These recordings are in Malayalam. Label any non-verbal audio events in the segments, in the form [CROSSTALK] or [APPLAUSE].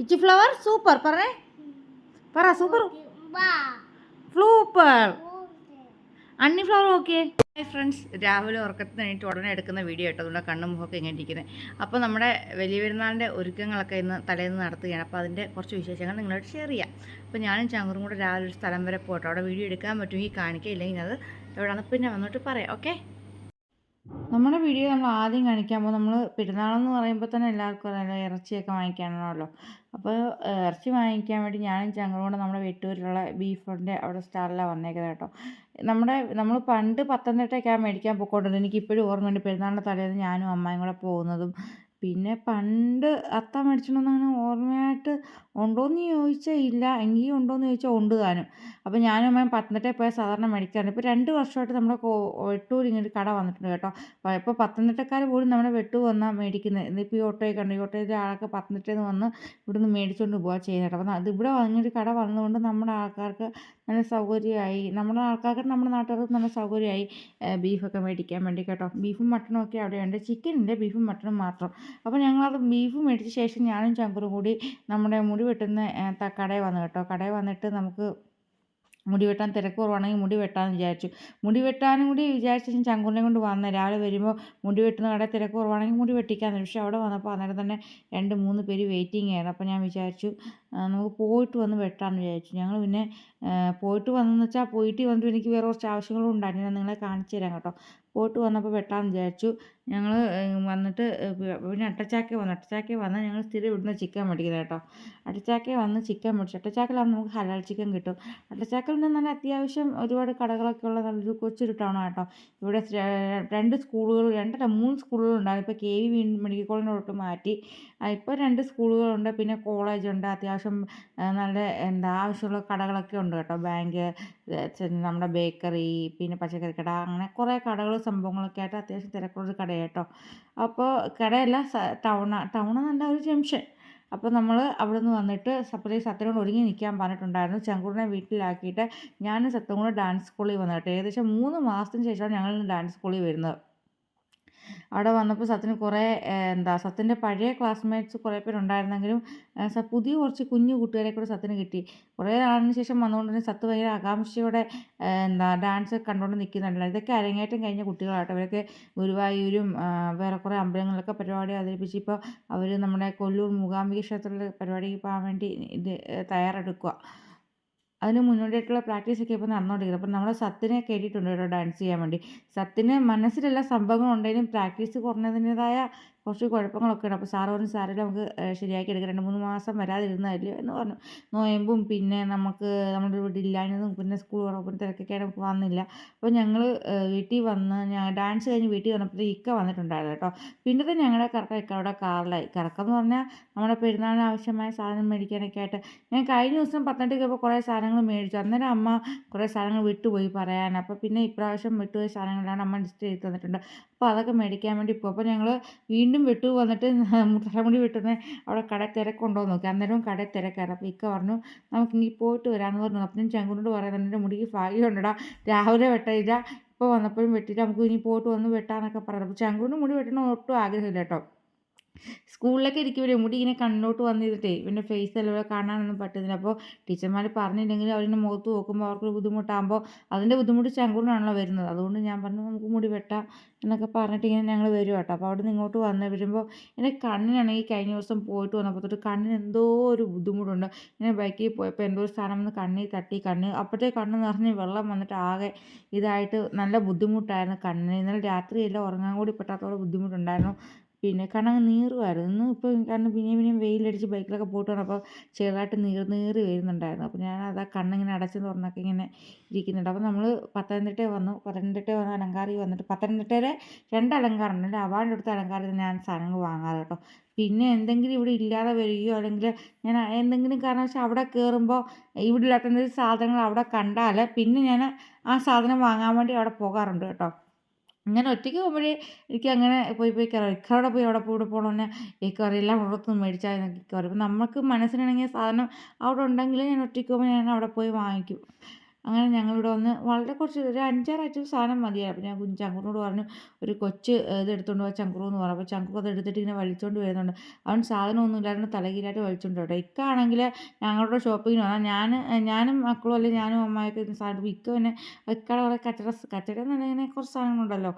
ഇച്ചി ഫ്ലവർ സൂപ്പർ പറഞ്ഞേ പറ സൂപ്പർ ഫ്ലൂപ്പർ അണ്ണി ഫ്ലവർ ഓക്കെ ഹായ് ഫ്രണ്ട്സ് രാവിലെ ഉറക്കത്തിന് എണീറ്റ് ഉടനെ എടുക്കുന്ന വീഡിയോ കേട്ടോ. അതുകൊണ്ട് കണ്ണും മുഖമൊക്കെ ഇങ്ങനെ ഇരിക്കുന്നത് അപ്പോൾ നമ്മുടെ വലിയ പെരുന്നാളിന്റെ ഒരുക്കങ്ങളൊക്കെ ഇന്ന് തലേന്ന് നടത്തുകയാണ്. അപ്പോൾ അതിന്റെ കുറച്ച് വിശേഷങ്ങൾ നിങ്ങളോട് ഷെയർ ചെയ്യാം. അപ്പോൾ ഞാനും ചങ്ങറും കൂടെ രാവിലെ ഒരു സ്ഥലം വരെ പോട്ടോ. അവിടെ വീഡിയോ എടുക്കാൻ പറ്റുമെങ്കിൽ കാണിക്കുക ഇല്ലെങ്കിൽ അത് എവിടെയാണ് പിന്നെ വന്നിട്ട് പറയാം. ഓക്കെ നമ്മുടെ വീഡിയോ നമ്മൾ ആദ്യം കാണിക്കാൻ പോകും നമ്മൾ പെരുന്നാളെന്ന് പറയുമ്പോൾ തന്നെ എല്ലാവർക്കും അറിയാലോ ഇറച്ചിയൊക്കെ വാങ്ങിക്കാനാണല്ലോ. അപ്പോൾ ഇറച്ചി വാങ്ങിക്കാൻ വേണ്ടി ഞാനും ചങ്ങളും കൂടെ നമ്മുടെ വെട്ടൂരിലുള്ള ബീഫിന്റെ അവിടെ സ്റ്റാളിലാണ് വന്നേക്കുന്നത് കേട്ടോ. നമ്മുടെ നമ്മൾ പണ്ട് പത്തനംതിട്ടയ്ക്കാണ് മേടിക്കാൻ പോയിക്കൊണ്ടിരുന്നത്. എനിക്കിപ്പോഴും ഓർമ്മയുണ്ട് പെരുന്നാളിന്റെ തലേന്ന് ഞാനും അമ്മയും കൂടെ പോകുന്നതും പിന്നെ പണ്ട് അത്ത മേടിച്ചിട്ടൊന്നും ഓർമ്മയായിട്ട് ഉണ്ടോയെന്ന് ചോദിച്ചാൽ ഇല്ല. എങ്കിൽ ഉണ്ടോയെന്ന് ചോദിച്ചാൽ ഉണ്ട് താനും. അപ്പോൾ ഞാനും അമ്മയും പത്തനംതിട്ടയിൽ പോയാൽ സാധാരണ മേടിക്കാറുണ്ട്. ഇപ്പോൾ രണ്ട് വർഷമായിട്ട് നമ്മുടെ കോ വെട്ടൂർ ഇങ്ങനെ ഒരു കട വന്നിട്ടുണ്ട് കേട്ടോ. അപ്പോൾ ഇപ്പോൾ പത്തനംതിട്ടക്കാർ പോലും നമ്മുടെ വെട്ടു വന്നാൽ മേടിക്കുന്നത് ഇന്നിപ്പോൾ ഈ ഓട്ടോയിൽ കണ്ടു? ഈ ഓട്ടോയിലെ ആളൊക്കെ പത്തനംതിട്ടയിൽ നിന്ന് വന്ന് ഇവിടുന്ന് മേടിച്ചുകൊണ്ട് പോവുക ചെയ്യുന്നത് കേട്ടോ അപ്പോൾ അത് ഇവിടെ വന്നൊരു കട വന്നതുകൊണ്ട് നമ്മുടെ ആൾക്കാർക്ക് നല്ല സൗകര്യമായി. നമ്മുടെ ആൾക്കാർക്ക് നമ്മുടെ നാട്ടുകാർക്ക് നല്ല സൗകര്യമായി ബീഫൊക്കെ മേടിക്കാൻ വേണ്ടി കേട്ടോ. ബീഫും മട്ടണും ഒക്കെ അവിടെയുണ്ട്. ചിക്കൻ ഉണ്ട് ബീഫും മട്ടണും മാത്രം. അപ്പോൾ ഞങ്ങളത് ബീഫ് മേടിച്ച ശേഷം ഞാനും ചങ്കറും കൂടി നമ്മുടെ മുടി വെട്ടുന്ന കടയിൽ വന്നു കേട്ടോ. കടയിൽ വന്നിട്ട് നമുക്ക് മുടി വെട്ടാൻ തിരക്ക് കുറവാണെങ്കിൽ മുടി വെട്ടാമെന്ന് വിചാരിച്ചു. മുടി വെട്ടാനും കൂടി വിചാരിച്ച ശേഷം ചങ്കുറിനെ കൊണ്ട് വന്ന രാവിലെ വരുമ്പോൾ മുടി വെട്ടുന്ന കടയിൽ തിരക്ക് കുറവാണെങ്കിൽ മുടി വെട്ടിക്കാൻ പക്ഷെ അവിടെ വന്നപ്പോൾ അന്നേരം തന്നെ രണ്ട് മൂന്ന് പേര് വെയിറ്റിംഗ് ആയിരുന്നു. അപ്പോൾ ഞാൻ വിചാരിച്ചു നമുക്ക് പോയിട്ട് വന്ന് വെട്ടാമെന്ന് വിചാരിച്ചു. ഞങ്ങൾ പിന്നെ പോയിട്ട് വന്നെന്ന് വെച്ചാൽ പോയിട്ട് വന്നിട്ട് എനിക്ക് വേറെ കുറച്ച് ആവശ്യങ്ങളും ഉണ്ടായിരുന്നു. ഞാൻ നിങ്ങളെ കാണിച്ചു തരാം കേട്ടോ. പോയിട്ട് വന്നപ്പോൾ വെട്ടാമെന്ന് വിചാരിച്ചു. ഞങ്ങൾ വന്നിട്ട് പിന്നെ അട്ടച്ചാക്ക വന്നു. അട്ടച്ചാക്ക വന്ന് ഞങ്ങൾ സ്ഥിരം ഇവിടുന്ന് ചിക്കൻ മേടിക്കുന്നത് കേട്ടോ. അട്ടച്ചാക്ക വന്ന് ചിക്കൻ മേടിച്ചു അട്ടച്ചാക്കലാകുമ്പോൾ നമുക്ക് ഹലാൽ ചിക്കൻ കിട്ടും. അട്ടച്ചാക്കൽ നിന്ന് അത്യാവശ്യം ഒരുപാട് കടകളൊക്കെ ഉള്ള നല്ലൊരു കൊച്ചൊരു ടൗണാണ് കേട്ടോ. ഇവിടെ രണ്ട് സ്കൂളുകൾ രണ്ടല്ല മൂന്ന് സ്കൂളുകൾ ഉണ്ടായിരുന്നു ഇപ്പോൾ കെ വി മെഡിക്കൽ കോളേജിനോട്ട് മാറ്റി. ഇപ്പോൾ രണ്ട് സ്കൂളുകളുണ്ട്. പിന്നെ കോളേജുണ്ട് അത്യാവശ്യം നല്ല എന്താ ആവശ്യമുള്ള കടകളൊക്കെ ഉണ്ട് കേട്ടോ. ബാങ്ക് നമ്മുടെ ബേക്കറി പിന്നെ പച്ചക്കറി കട അങ്ങനെ കുറേ കടകൾ സംഭവങ്ങളൊക്കെ ആയിട്ട് അത്യാവശ്യം തിരക്കുള്ളൊരു കടയാണ് കേട്ടോ അപ്പോൾ കടയല്ല ടൗണ ടൗൺ എന്നല്ല ഒരു ജംഗ്ഷൻ. അപ്പോൾ നമ്മൾ അവിടെ നിന്ന് വന്നിട്ട് സപ്ലൈ സത്യനോട് ഒരുങ്ങി നിൽക്കാൻ പറഞ്ഞിട്ടുണ്ടായിരുന്നു. ചങ്കൂറിനെ വീട്ടിലാക്കിയിട്ട് ഞാനും സത്യം കൂടെ ഡാൻസ് സ്കൂളിൽ വന്നു കേട്ടോ ഏകദേശം മൂന്ന് മാസത്തിന് ശേഷമാണ് ഞങ്ങൾ ഡാൻസ് സ്കൂളിൽ വരുന്നത്. അവിടെ വന്നപ്പോൾ സത്തിന് കുറേ എന്താ സത്തിന്റെ പഴയ ക്ലാസ്മേറ്റ്സ് കുറേ പേരുണ്ടായിരുന്നെങ്കിലും പുതിയ കുറച്ച് കുഞ്ഞു കൂട്ടുകാരെ കൂടെ സത്തിന് കിട്ടി. കുറേ നാളിന് ശേഷം വന്നുകൊണ്ട് തന്നെ സത്ത് ഭയങ്കര ആകാംക്ഷയോടെ എന്താ ഡാൻസ് കണ്ടുകൊണ്ട് നിൽക്കുന്നുണ്ടല്ലോ. ഇതൊക്കെ അരങ്ങേറ്റം കഴിഞ്ഞ കുട്ടികളാട്ടോ. അവരൊക്കെ ഗുരുവായൂരും വേറെ കുറേ അമ്പലങ്ങളിലൊക്കെ പരിപാടി അവതരിപ്പിച്ച് ഇപ്പോൾ അവർ നമ്മുടെ കൊല്ലൂർ മൂകാംബിക ക്ഷേത്രത്തിലെ പരിപാടിക്ക് പോകാൻ വേണ്ടി ഇത് തയ്യാറെടുക്കുക അതിന് മുന്നോടിയായിട്ടുള്ള പ്രാക്ടീസൊക്കെ ഇപ്പോൾ നടന്നുകൊണ്ടിരിക്കുന്നത് അപ്പോൾ നമ്മുടെ സത്തിനെ കേട്ടിട്ടുണ്ട് കേട്ടോ ഡാൻസ് ചെയ്യാൻ വേണ്ടി. സത്തിന് മനസ്സിലെല്ലാ സംഭവങ്ങളുണ്ടെങ്കിലും പ്രാക്ടീസ് കുറഞ്ഞതിന്റെതായ കുറച്ച് കുഴപ്പങ്ങളൊക്കെ ഉണ്ട് അപ്പോൾ സാറ് പറഞ്ഞു സാറിൽ നമുക്ക് ശരിയാക്കി എടുക്കാം. രണ്ട് മൂന്ന് മാസം വരാതിരുന്നതല്ലേ എന്ന് പറഞ്ഞു. നോയമ്പും പിന്നെ നമുക്ക് നമ്മുടെ ഇവിടെ ഇല്ലാഞ്ഞതും പിന്നെ സ്കൂൾ ഉറപ്പും തിരക്കൊക്കെയാണ് വന്നില്ല. അപ്പോൾ ഞങ്ങൾ വീട്ടിൽ വന്ന് ഞാൻ ഡാൻസ് കഴിഞ്ഞ് വീട്ടിൽ വന്നപ്പോൾ ഇക്ക വന്നിട്ടുണ്ടായിരുന്നു കേട്ടോ. പിന്നത്തെ ഞങ്ങളുടെ കറക്കം ഇക്കയുടെ കാറിലായി. കറക്കം എന്ന് പറഞ്ഞാൽ നമ്മുടെ പെരുന്നാളിന് ആവശ്യമായ സാധനം മേടിക്കാനൊക്കെ ആയിട്ട് ഞാൻ കഴിഞ്ഞ ദിവസം പത്തനംതിട്ടയ്ക്ക് കഴിയുമ്പോൾ കുറേ സാധനങ്ങൾ മേടിച്ചു. അന്നേരം അമ്മ കുറേ സാധനങ്ങൾ വിട്ടുപോയി പറയാൻ. അപ്പോൾ പിന്നെ ഇപ്രാവശ്യം വിട്ടുപോയ സാധനങ്ങളാണ് അമ്മ ലിസ്റ്റ് ചെയ്ത് തന്നിട്ടുണ്ട്. അപ്പോൾ അതൊക്കെ മേടിക്കാൻ വേണ്ടി പോകും അപ്പോൾ ഞങ്ങൾ വീണ്ടും വിട്ടു വന്നിട്ട് [LAUGHS] തലമുടി വെട്ടുന്ന അവിടെ കട തിരക്കുണ്ടോ നോക്കി. അന്നേരവും കട തിരക്കാറ് അപ്പോൾ ഇക്ക പറഞ്ഞു നമുക്ക് ഇനി പോയിട്ട് വരാമെന്ന് പറഞ്ഞു. അപ്പം ഞാൻ ചങ്കുനോട് പറയുന്നത് എന്റെ മുടിക്ക് ഭാഗ്യമുണ്ടടാ രാവിലെ വെട്ടയില്ല. ഇപ്പോൾ വന്നപ്പോഴും വെട്ടിയിട്ട് നമുക്ക് ഇനി പോയിട്ട് വന്ന് വെട്ടാന്നൊക്കെ പറഞ്ഞു. അപ്പോൾ ചങ്കുവിന് മുടി വെട്ടണം ഒട്ടും ആഗ്രഹമില്ല കേട്ടോ. സ്കൂളിലൊക്കെ ഇരിക്കുമ്പോഴേ മുടി ഇങ്ങനെ കണ്ണോട്ട് വന്നിരുന്നിട്ടേ ഇവന്റെ ഫേസ് എല്ലാം കാണാനൊന്നും പറ്റുന്നില്ല. അപ്പോൾ ടീച്ചർമാർ പറഞ്ഞില്ലെങ്കിൽ അവരിന്റെ മുഖത്ത് നോക്കുമ്പോൾ അവർക്കൊരു ബുദ്ധിമുട്ടാകുമ്പോൾ അതിന്റെ ബുദ്ധിമുട്ട് ചങ്കൂറിനാണല്ലോ വരുന്നത്. അതുകൊണ്ട് ഞാൻ പറഞ്ഞു നമുക്ക് മുടി വെട്ടാം എന്നൊക്കെ പറഞ്ഞിട്ട് ഇങ്ങനെ ഞങ്ങൾ വരും കേട്ടോ. അപ്പോൾ അവിടെ നിന്ന് ഇങ്ങോട്ട് വന്ന് വരുമ്പോൾ എന്റെ കണ്ണിനാണെങ്കിൽ കഴിഞ്ഞ ദിവസം പോയിട്ട് വന്നപ്പോൾ തൊട്ട് കണ്ണിന് എന്തോ ഒരു ബുദ്ധിമുട്ടുണ്ട്. ഇങ്ങനെ ബൈക്കിൽ പോയപ്പോൾ എന്തോ ഒരു സാധനം വന്ന് കണ്ണിൽ തട്ടി കണ്ണ് അപ്പോഴത്തെ കണ്ണ് നിറഞ്ഞ് വെള്ളം വന്നിട്ട് ആകെ ഇതായിട്ട് നല്ല ബുദ്ധിമുട്ടായിരുന്നു കണ്ണിന്. ഇന്നലെ രാത്രിയെല്ലാം ഉറങ്ങാൻ കൂടി പറ്റാത്തോളം ബുദ്ധിമുട്ടുണ്ടായിരുന്നു. പിന്നെ കാരണം നീറുമായിരുന്നു ഇന്ന് ഇപ്പോൾ കാരണം പിന്നെയും പിന്നെയും വെയിലടിച്ച് ബൈക്കിലൊക്കെ പോയിട്ട് വന്നപ്പോൾ ചെറുതായിട്ട് നീർ നീറി വരുന്നുണ്ടായിരുന്നു. അപ്പോൾ ഞാൻ അത് കണ്ണിങ്ങനെ അടച്ച് തുറന്നൊക്കെ ഇങ്ങനെ ഇരിക്കുന്നുണ്ട്. അപ്പോൾ നമ്മൾ പത്തനംതിട്ട വന്നു. പത്തനംതിട്ട വന്ന് അലങ്കാരി വന്നിട്ട് പത്തനംതിട്ടയിലെ രണ്ട് അലങ്കാരം ഉണ്ട് അവാർഡ് എടുത്ത അലങ്കാരത്തിൽ ഞാൻ സാധനങ്ങൾ വാങ്ങാറ് കേട്ടോ. പിന്നെ എന്തെങ്കിലും ഇവിടെ ഇല്ലാതെ വരികയോ അല്ലെങ്കിൽ ഞാൻ എന്തെങ്കിലും കാരണവശാൽ അവിടെ കയറുമ്പോൾ ഇവിടെ ഇല്ലാത്ത എന്തെങ്കിലും സാധനങ്ങൾ അവിടെ കണ്ടാൽ പിന്നെ ഞാൻ ആ സാധനം വാങ്ങാൻ വേണ്ടി അവിടെ പോകാറുണ്ട് കേട്ടോ. ഇങ്ങനെ ഒറ്റയ്ക്ക് പോകുമ്പോഴേ എനിക്ക് അങ്ങനെ പോയി പോയി കയറാം. ഇക്കവിടെ പോയി അവിടെ പോയി ഇവിടെ പോകണമെന്ന് ഇക്കറി എല്ലാം പുറത്തുനിന്ന് മേടിച്ചാൽ പറയും അപ്പം നമുക്ക് മനസ്സിനാണെങ്കിൽ സാധനം അവിടെ ഉണ്ടെങ്കിൽ ഞാൻ ഒറ്റയ്ക്ക് പോകുമ്പോൾ ഞാൻ അവിടെ പോയി വാങ്ങിക്കും. അങ്ങനെ ഞങ്ങളിവിടെ വന്ന് വളരെ കുറച്ച് ഒരു അഞ്ചാറ് ഐറ്റം സാധനം മതിയായി. അപ്പോൾ ഞാൻ ചങ്കുറിനോട് പറഞ്ഞു ഒരു കൊച്ച് ഇത് എടുത്തുകൊണ്ട് പോയി ചങ്കുറു എന്ന് പറഞ്ഞു. അപ്പോൾ ചങ്കുറു അത് എടുത്തിട്ട് ഇങ്ങനെ വലിച്ചുകൊണ്ട് വരുന്നുണ്ട്. അവൻ സാധനമൊന്നും ഇല്ലാണ്ട് തലകീരായിട്ട് വലിച്ചുകൊണ്ട് കേട്ടോ ഇക്കാണെങ്കിൽ ഞങ്ങളുടെ ഷോപ്പിങ്ങിന് വന്നാൽ ഞാൻ ഞാനും മക്കളും അല്ലെങ്കിൽ ഞാനും അമ്മയൊക്കെ സാധനം ഇക്ക പിന്നെ ഇക്കടെ കുറേ കച്ചട കച്ചട എന്ന് ഇങ്ങനെ കുറച്ച് സാധനങ്ങളുണ്ടല്ലോ.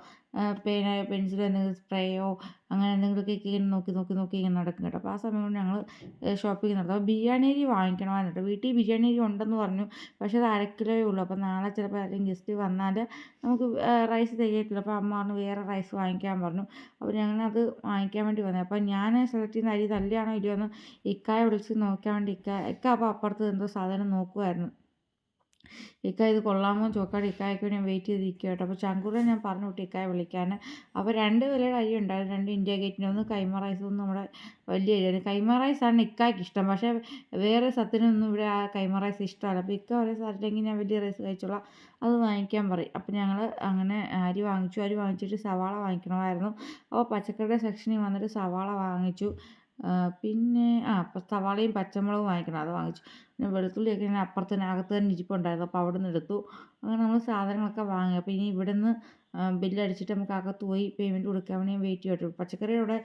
പേന പെൻസിൽ എന്തെങ്കിലും സ്പ്രേയോ അങ്ങനെ എന്തെങ്കിലുമൊക്കെ ഇങ്ങനെ നോക്കി നോക്കി നോക്കി ഇങ്ങനെ നടക്കും കേട്ടോ. അപ്പോൾ ആ സമയം കൊണ്ട് ഞങ്ങൾ ഷോപ്പിംഗ് നടത്തും അപ്പോൾ ബിരിയാണി അരി വാങ്ങിക്കണമായിരുന്നു കേട്ടോ. വീട്ടിൽ ബിരിയാണി അരി ഉണ്ടെന്ന് പറഞ്ഞു. പക്ഷേ അത് അര കിലോയേ ഉള്ളൂ. അപ്പോൾ നാളെ ചിലപ്പോൾ ആരെങ്കിലും ഗസ്റ്റ് വന്നാൽ നമുക്ക് റൈസ് തികയത്തില്ല അപ്പോൾ അമ്മ പറഞ്ഞു വേറെ റൈസ് വാങ്ങിക്കാൻ പറഞ്ഞു. അപ്പോൾ ഞങ്ങളത് വാങ്ങിക്കാൻ വേണ്ടി വന്നത്. അപ്പോൾ ഞാൻ സെലക്ട് ചെയ്യുന്ന അരി നല്ലതാണോ ഇല്ലയോ എന്ന് ഇക്കായെ വിളിച്ച് നോക്കാൻ വേണ്ടി ഇക്ക ഇക്ക അപ്പോൾ അപ്പുറത്ത് എന്തോ സാധനം നോക്കുമായിരുന്നു ഇക്ക ഇത് കൊള്ളാമോ? ചോക്കാട് ഇക്കായ്ക്ക് ഞാൻ വെയിറ്റ് ചെയ്തിരിക്കുക കേട്ടോ. അപ്പോൾ ചങ്കൂടെ ഞാൻ പറഞ്ഞു വിട്ടു ഇക്കായ വിളിക്കാൻ അപ്പോൾ രണ്ട് വിലയുടെ അരി ഉണ്ടായിരുന്നു. രണ്ട് ഇന്ത്യ ഗേറ്റിന്റെ ഒന്ന് കൈമ റൈസ് ഒന്ന് നമ്മുടെ വലിയ അരിയാണ് കൈമ റൈസാണ് ഇക്കായ്ക്ക് ഇഷ്ടം. പക്ഷേ വേറെ സത്തിനൊന്നും ഇവിടെ ആ കൈമ റൈസ് ഇഷ്ടമല്ല. അപ്പോൾ ഇക്ക ഒരേ സാധനമെങ്കിൽ ഞാൻ വലിയ റൈസ് കഴിച്ചോളാം. അത് വാങ്ങിക്കാൻ പറയും. അപ്പോൾ ഞങ്ങൾ അങ്ങനെ അരി വാങ്ങിച്ചു. അരി വാങ്ങിച്ചിട്ട് സവാള വാങ്ങിക്കണമായിരുന്നു. അപ്പോൾ പച്ചക്കറിയുടെ സെക്ഷനിൽ വന്നിട്ട് സവാള വാങ്ങിച്ചു. പിന്നെ ആ സവാളയും പച്ചമുളകും വാങ്ങിക്കണം. അത് വാങ്ങിച്ചു. പിന്നെ വെളുത്തുള്ളിയൊക്കെ ഇങ്ങനെ അപ്പുറത്ത് തന്നെ അകത്ത് തന്നെ ഇരിപ്പുണ്ടായിരുന്നു. അപ്പോൾ അവിടെ നിന്ന് എടുത്തു. അങ്ങനെ നമ്മൾ സാധനങ്ങളൊക്കെ വാങ്ങി. അപ്പോൾ ഇനി ഇവിടെ നിന്ന് ബില്ലടിച്ചിട്ട് നമുക്ക് അകത്ത് പോയി പേയ്മെന്റ് കൊടുക്കാൻ വേണ്ടി വെയിറ്റ് ചെയ്തിട്ടു പച്ചക്കറി അവിടെ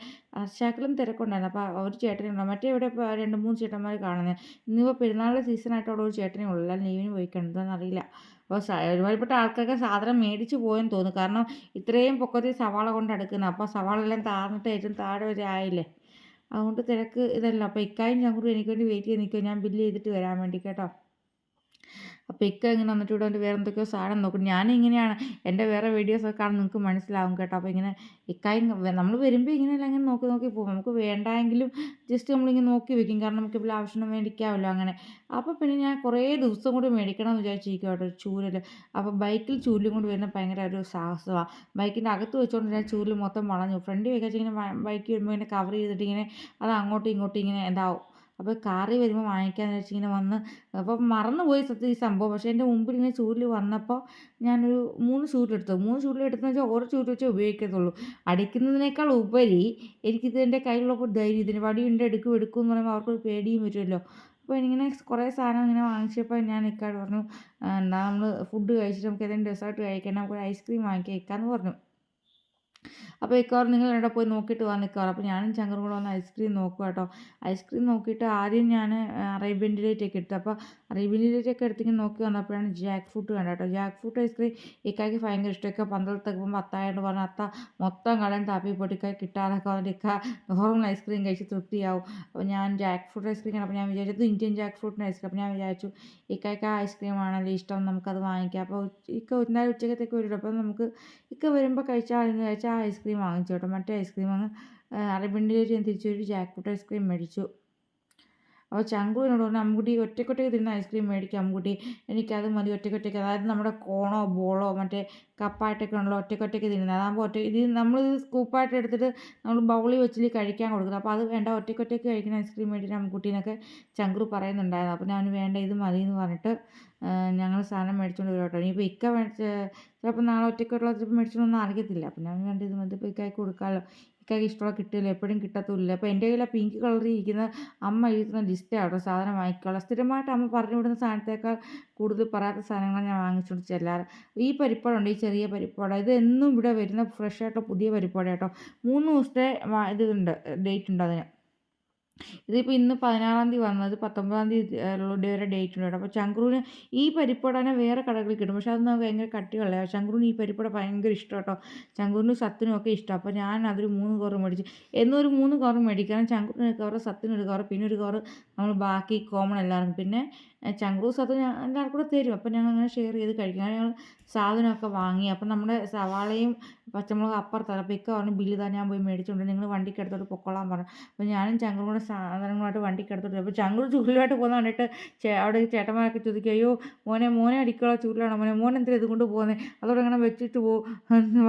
അർഷാക്കിലും തിരക്കുണ്ടായിരുന്നു. അപ്പോൾ ഒരു ചേട്ടനുണ്ടാവും മറ്റേ ഇവിടെ രണ്ട് മൂന്ന് ചേട്ടന്മാർ കാണുന്നത് ഇന്നിപ്പോൾ പെരുന്നാളിന്റെ സീസണായിട്ട് അവിടെ ഒരു ചേട്ടനേ ഉള്ളൂ. അല്ല ലീവിന് പോയി കണ്ടതെന്ന് അറിയില്ല അപ്പോൾ ഒരുപാടുപ്പെട്ട ആൾക്കാർക്ക് സാധനം മേടിച്ച് പോയെന്ന് തോന്നുന്നു. കാരണം ഇത്രയും പൊക്കത്തിൽ സവാള കൊണ്ട് അടുക്കുന്നത് അപ്പോൾ സവാള എല്ലാം താഴ്ന്നിട്ട് ഏറ്റവും താഴെ വരെ ആയില്ലേ? അതുകൊണ്ട് തിരക്ക് ഇതല്ല. അപ്പോൾ ഇക്കായും ചങ്കുറും എനിക്ക് വേണ്ടി വെയിറ്റ് ചെയ്ത് നിൽക്കുക. ഞാൻ ബില്ല് ചെയ്തിട്ട് വരാൻ വേണ്ടി കേട്ടോ. അപ്പോൾ ഇക്ക ഇങ്ങനെ വന്നിട്ട് ഇവിടെ വേറെ എന്തൊക്കെയോ സാധനം നോക്കും. ഞാനിങ്ങനെയാണ്. എന്റെ വേറെ വീഡിയോസൊക്കെ കാണാൻ നിങ്ങൾക്ക് മനസ്സിലാവും കേട്ടോ. അപ്പോൾ ഇങ്ങനെ ഇക്കായും നമ്മൾ വരുമ്പോൾ ഇങ്ങനെയല്ല അങ്ങനെ നോക്കി നോക്കി പോകും. നമുക്ക് വേണ്ടായെങ്കിലും ജസ്റ്റ് നമ്മളിങ്ങനെ നോക്കി വെക്കും. കാരണം നമുക്ക് ഇപ്പോൾ ആവശ്യം മേടിക്കാമല്ലോ അങ്ങനെ. അപ്പോൾ പിന്നെ ഞാൻ കുറേ ദിവസം കൂടി മേടിക്കണം എന്ന് വിചാരിച്ചിരിക്കും കേട്ടോ ചൂരൽ അപ്പോൾ ബൈക്കിൽ ചൂലും കൊണ്ട് വരുന്ന ഭയങ്കര ഒരു സാഹസമാണ് ബൈക്കിന്റെ അകത്ത് വെച്ചുകൊണ്ട് ഞാൻ ചൂരൽ മൊത്തം വളഞ്ഞു. ഫ്രണ്ട് വെക്കാച്ചിങ്ങനെ ബൈക്ക് വരുമ്പോൾ ഇങ്ങനെ കവർ ചെയ്തിട്ട് ഇങ്ങനെ അത് അങ്ങോട്ടും ഇങ്ങോട്ടും ഇങ്ങനെ എന്താവും അപ്പോൾ കാറി വരുമ്പോൾ വാങ്ങിക്കാന്ന് വെച്ച് ഇങ്ങനെ വന്ന് അപ്പോൾ മറന്നുപോയി സത്യം ഈ സംഭവം. പക്ഷേ എന്റെ മുമ്പിൽ ഇങ്ങനെ ചൂരിൽ വന്നപ്പോൾ ഞാനൊരു മൂന്ന് ചൂരിലെടുത്തു മൂന്ന് ചൂരിലെടുത്തെന്ന് വെച്ചാൽ ഓരോ ചൂട് വെച്ചേ ഉപയോഗിക്കത്തുള്ളൂ. അടിക്കുന്നതിനേക്കാൾ ഉപരി എനിക്കിത് എന്റെ കയ്യിലുള്ളപ്പോൾ ധൈര്യം ഇതിന് വടിയുണ്ട് എടുക്കും എടുക്കും എന്ന് പറയുമ്പോൾ അവർക്കൊരു പേടിയും വരുമല്ലോ. അപ്പോൾ ഇങ്ങനെ കുറേ സാധനം ഇങ്ങനെ വാങ്ങിച്ചപ്പോൾ ഞാൻ ഇക്കാട് പറഞ്ഞു എന്താ നമ്മൾ ഫുഡ് കഴിച്ചിട്ട് നമുക്ക് ഏതെങ്കിലും ഡെസേർട്ട് കഴിക്കണം നമുക്ക് ഐസ്ക്രീം വാങ്ങിക്കാം ഇക്കാന്ന് പറഞ്ഞു. അപ്പോൾ ഇക്കവർ നിങ്ങൾ എവിടെ പോയി നോക്കിയിട്ട് വാ ഇക്കവർ അപ്പോൾ ഞാനും ചങ്കറും കൂടെ വന്ന് ഐസ്ക്രീം നോക്കുക കേട്ടോ ഐസ്ക്രീം നോക്കിയിട്ട് ആദ്യം ഞാൻ അറേബ്യൻ ഡിലൈറ്റ് ഒക്കെ എടുത്തു. അപ്പോൾ അറേബ്യൻ ഡിലൈറ്റ് ഒക്കെ എടുത്തിങ്ങനെ നോക്കി വന്നപ്പോഴാണ് ജാക്ക് ഫ്രൂട്ട് കണ്ടത് കേട്ടോ ജാക്ക് ഫ്രൂട്ട് ഐസ്ക്രീം ഇക്കായ്ക്ക് ഭയങ്കര ഇഷ്ടമൊക്കെ പന്തളത്തൊക്കെ പോകുമ്പോൾ അത്തായോണ്ട് പറഞ്ഞ അത്ത മൊത്തം കടയും താപ്പി പൊട്ടിക്കായി കിട്ടാതൊക്കെ വന്നിട്ട് ഇക്ക നോർമൽ ഐസ്ക്രീം കഴിച്ച് തൃപ്തിയാവും. അപ്പോൾ ഞാൻ ജാക്ക് ഫ്രൂട്ട് ഐസ്ക്രീം കണ്ടപ്പോൾ ഞാൻ വിചാരിച്ചത് ഇന്ത്യൻ ജാക്ക് ഫ്രൂട്ടിന്റെ ഐസ്ക്രീം. അപ്പോൾ ഞാൻ വിചാരിച്ചു ഇക്കായ്ക്ക് ആ ഐസ്ക്രീം ആണല്ലോ ഇഷ്ടം നമുക്കത് വാങ്ങിക്കാം. അപ്പോൾ ഇക്ക എന്തായാലും ഉച്ചക്കത്തേക്ക് വരും അപ്പോൾ നമുക്ക് ഇക്ക വരുമ്പോൾ കഴിച്ചാൽ എന്ന് ആ ഐസ്ക്രീം വാങ്ങിച്ചു. കേട്ടോ. മറ്റേ ഐസ്ക്രീം അങ്ങ് അറബിണ്ടിലേക്ക് ഞാൻ തിരിച്ചൊരു ഒരു ജാക്ക് ഐസ്ക്രീം മേടിച്ചു. അപ്പോൾ ചങ്കു എന്നോട് പറഞ്ഞു അമ്മുകുട്ടി ഒറ്റക്കൊറ്റയ്ക്ക് തിന്ന ഐസ്ക്രീം മേടിക്കാം അമ്മുകുട്ടി എനിക്കത് മതി ഒറ്റക്കൊറ്റയ്ക്ക് അതായത് നമ്മുടെ കോണോ ബോളോ മറ്റേ കപ്പായിട്ടൊക്കെ ഉണ്ടല്ലോ ഒറ്റക്കൊറ്റയ്ക്ക് തിന്നുന്നത്. അതാകുമ്പോൾ ഒറ്റ ഇത് നമ്മൾ സ്കൂപ്പായിട്ട് എടുത്തിട്ട് നമ്മൾ ബൗളി വെച്ചിൽ കഴിക്കാൻ കൊടുക്കുന്നത്. അപ്പോൾ അത് വേണ്ട ഒറ്റക്കൊറ്റയ്ക്ക് കഴിക്കുന്ന ഐസ്ക്രീം മേടിക്കാൻ അമ്മുകുട്ടീനൊക്കെ ചങ്കുറു പറയുന്നുണ്ടായിരുന്നു. അപ്പോൾ ഞാൻ വേണ്ട ഇത് മതി എന്ന് പറഞ്ഞിട്ട് ഞങ്ങൾ സാധനം മേടിച്ചുകൊണ്ട് വരും കേട്ടോ. ഇനിയിപ്പോൾ ഇക്ക മേടിച്ച് ചിലപ്പോൾ നാളെ ഒറ്റയ്ക്കുള്ള ചിലപ്പോൾ മേടിച്ചൊന്നും അറിയത്തില്ല. അപ്പോൾ ഞാൻ വേണ്ട ഇത് മതി. ഇപ്പോൾ ഇക്കായി കൊടുക്കാമല്ലോ. ഇക്കായ്ക്ക് ഇഷ്ടമുള്ള കിട്ടില്ല എപ്പോഴും കിട്ടത്തുമില്ല. അപ്പോൾ എന്റെ കയ്യിൽ പിങ്ക് കളറിൽ ഇരിക്കുന്ന അമ്മ എഴുതുന്ന ലിസ്റ്റാണ് കേട്ടോ സാധനം വാങ്ങിക്കാനുള്ള. സ്ഥിരമായിട്ട് അമ്മ പറഞ്ഞു വിടുന്ന സാധനത്തേക്കാൾ കൂടുതൽ പറയാത്ത സാധനങ്ങൾ ഞാൻ വാങ്ങിച്ചുകൊണ്ട് ചെല്ലാറ്. ഈ പരിപ്പാടുണ്ട് ഈ ചെറിയ പരിപ്പാട്. ഇത് എന്നും ഇവിടെ വരുന്ന ഫ്രഷ് ആയിട്ടുള്ള പുതിയ പരിപ്പാട് മൂന്ന് ദിവസത്തെ ഇതുണ്ട് ഡേറ്റ് ഉണ്ട് അതിന്. ഇതിപ്പോൾ ഇന്ന് പതിനാറാം തീയതി വന്നത് പത്തൊമ്പതാം തീയതി വരെ ഡേറ്റ് ഉണ്ട് അപ്പോൾ ചങ്ക്രൂന് ഈ പരിപ്പടനെ വേറെ കടകളിൽ കിട്ടും. പക്ഷേ അത് നമുക്ക് ഭയങ്കര കട്ടിയുള്ള ചങ്ക്രൂന് ഈ പരിപ്പട ഭയങ്കര ഇഷ്ടം കേട്ടോ. ചങ്ക്രൂനും സത്തിനും ഒക്കെ ഇഷ്ടം. അപ്പോൾ ഞാൻ അതൊരു മൂന്ന് കവറ് മേടിച്ചു എന്നൊരു മൂന്ന് കവറ് മേടിക്കാൻ ചങ്ക്രൂന് ഒരു കവറ് സത്തിന് ഒരു കവറ് പിന്നെ ഒരു കവറ് നമ്മൾ ബാക്കി കോമൺ എല്ലാവർക്കും. പിന്നെ ചങ്ക്രൂ സത്ത് എല്ലാവർക്കും കൂടെ തരും. അപ്പോൾ ഞങ്ങൾ അങ്ങനെ ഷെയർ ചെയ്ത് കഴിക്കും. അങ്ങനെ ഞങ്ങൾ സാധനമൊക്കെ വാങ്ങി. അപ്പം നമ്മുടെ സവാളയും പച്ചമുളകും അപ്പുറത്താണ്. അപ്പോൾ ഇക്ക പറഞ്ഞു ബില്ല് തന്നെ ഞാൻ പോയി മേടിച്ചുകൊണ്ട് നിങ്ങൾ വണ്ടിക്ക് എടുത്തോട്ട് പൊക്കോളാൻ പറഞ്ഞു. അപ്പോൾ ഞാനും ചങ്കും കൂടെ സാധനങ്ങളായിട്ട് വണ്ടിക്ക് എടുത്തോട്ട് അപ്പോൾ ചങ്കും ചുരുളുമായിട്ട് പോകുന്ന കണ്ടിട്ട് ചേ അവിടെ ചേട്ടന്മാരൊക്കെ ചോദിക്കും അയ്യോ മോനെ മോനെ അടിക്കാനുള്ള ചൂരിലാണോ മോനെ മോനെ എന്തിനാ ഇത് കൊണ്ട് പോകുന്നത് അതോടെ അങ്ങനെ വെച്ചിട്ട് പോകും